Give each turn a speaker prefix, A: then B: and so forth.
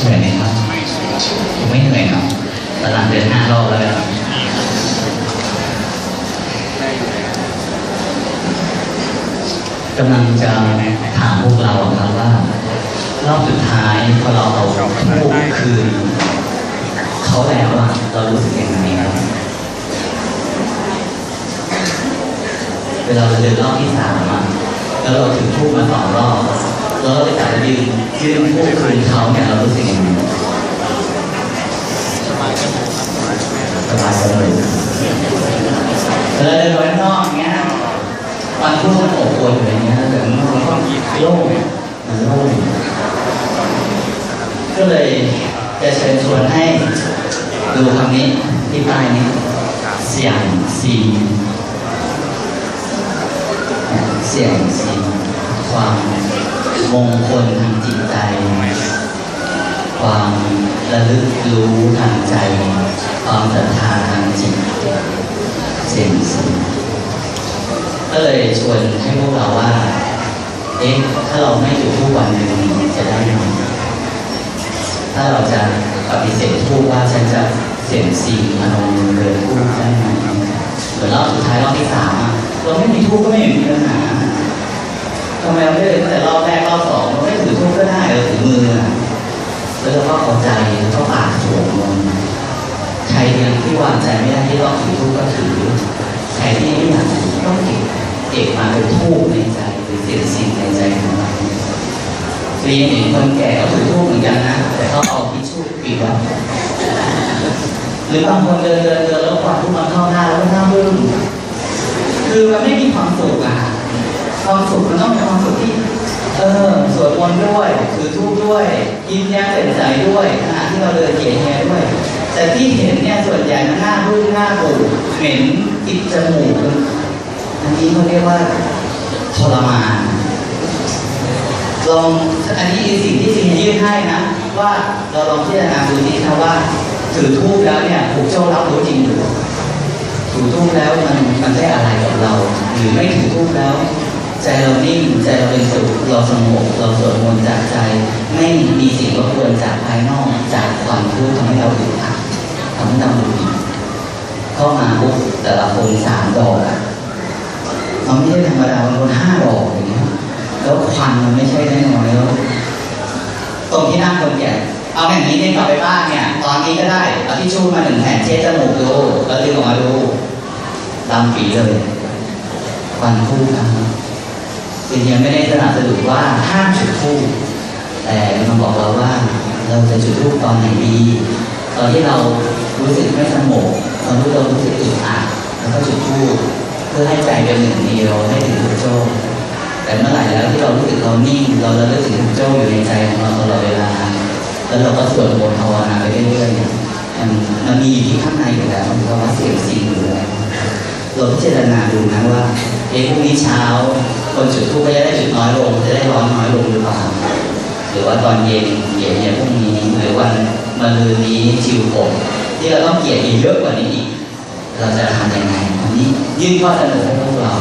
A: เหนื่อยไหมครับผมไม่เหนื่อยเนาะตอนหลังเดินห้ารอบแล้วกันกำลังจะถามพวกเราครับว่ารอบสุดท้ายพอเราเอาทูบคืนเขาแล้วอะเรารู้สึกยังไงครับเวลาเราเดินรอบที่สามอะแล้วเราถือทูบมาสองรอบแล้วเราไปจับยื นยืนทูบคืนเขาเนี่ยเรารู้สึกยังไง
B: สบายเลยครับ
A: สบายจังเลยเลาเดินไปข้างนอกเงี้ยวันพูดมันอบอวลอยู่อย่างเงี้ยแต่มันก็โล่งมันโล่งก็เลยจะเชิญชวนให้ดูคำนี้ที่ป้ายนี้เสียงซีเสียงซีความ มงคลทางจิตใจ ความระลึกรู้ทางใจ ความศรัทธาทางจิตเสียงซีก็เลยชวนให้พวกเราว่า เอ๊ะ ถ้าเราไม่จุดทูกวันหนึ่งจะได้ไหมถ้าเราจะปฏิเสธทูกว่าฉันจะเสียงซีพนมมือเดินทูกได้ไหมเหมือนรอบสุดท้ายรอบที่สามอะเราไม่มีทูกก็ไม่มีปัญหา ทำไมเราไม่ได้ตั้งแต่รอบแรกรอบสองเราไม่ถือทูกก็ได้เราถือมือแล้วเราก็เข้าใจแล้วก็ปากสวมนต์ใครยังที่วางใจไม่ได้ที่ต้องถือทูกก็ถือใครที่ไม่อยากถือก็เก็บเก็บมาเป็นทูกในใจหรือเสียงซีในใจของเราเคยเห็นคนแก่ก็ถือทูบเหมือนกันนะ แต่เขาเอาทิชชู่ปิดไว้หรือบางคนเดินเดินเดินแล้วควันทุกมันเข้าหน้าแล้วก็หน้าบึ้งคือมันไม่มีความสุขอะ ความสุขมันต้องเป็นความสุขที่ เออสวดมนต์ด้วยถือทูบด้วย ยิ้มแย้มแจ่มใสด้วยขณะที่เราเดินเหยียดแฮด้วย แต่ที่เห็นเนี่ยส่วนใหญ่มันหน้าบึ้งหน้าบูดเหม็นติดจมูกอันนี้เขาเรียกว่าทรมานลองอันนี้คือสิ่งที่ซียื่นให้นะ ว่าเราลองพิจารณาดูนี่นะว่าถือทูบแล้วเนี่ยผูกโจ้รับรู้จริงหรือถือทูบแล้วมันมันได้อะไรกับเรา หรือไม่ถือทูบแล้ว ใจเรานิ่งใจเราเป็นสุขเราสงบเราสวดมนต์จากใจ ไม่มีสิ่งรบกวนจากภายนอกจากความทุกข์ทำให้เราอึดอัดทำให้เราหงุดหงิดเข้ามาปุ๊บแต่ละคนสามดอกอะเราไม่ใช่ธรรมดาบางคนห้าดอกอย่างเงี้ยแล้วควันมันไม่ใช่แน่นอนแล้วตรงที่นั่งคนแก่เอาอย่างนี้เนี่ยกลับไปบ้านเนี่ย ตอนนี้ก็ได้เอาที่ชู่มาหนึ่งแผ่นเช็ดจมูกดูแล้วดึงออกมาดูดำปีเลยควันคู่กัน สิ่งยังไม่ได้สนับสนุนว่าห้ามจุดทูบแต่มันบอกเราว่าเราจะจุดทูบตอนไหนดี ตอนที่เรารู้สึกไม่สงบตอนที่เรารู้สึกอึดอัดแล้วก็จุดทูบเพื่อให้ใจเป็นหนึ่งเดียวให้ถึงทุกโจ้แต่เมื่อไหร่แล้วที่เรารู้สึกเรานิ่ง เราเระลึกถึงพระเจ้าอยู่ในใจของเราตลอดเวลา แล้วเราก็สวดมนต์ภาวนาไปเรื่อย เราพิจารณาดูนะว่าเอ๊ะพรุ่งนี้เช้า คนจุดทูปก็จะได้จุดน้อยลง จะได้ร้อนน้อยลงหรือเปล่าหรือว่าตอนเย็นเย็นเนี่ยพรุ่งนี้หรือวันมะรืนนี้ชิวผมที่เราต้องเกลียดอีกเยอะกว่านี้อีกเราจะทำยังไงอันนี้ยื่นข้อเสนอให้พวกเรา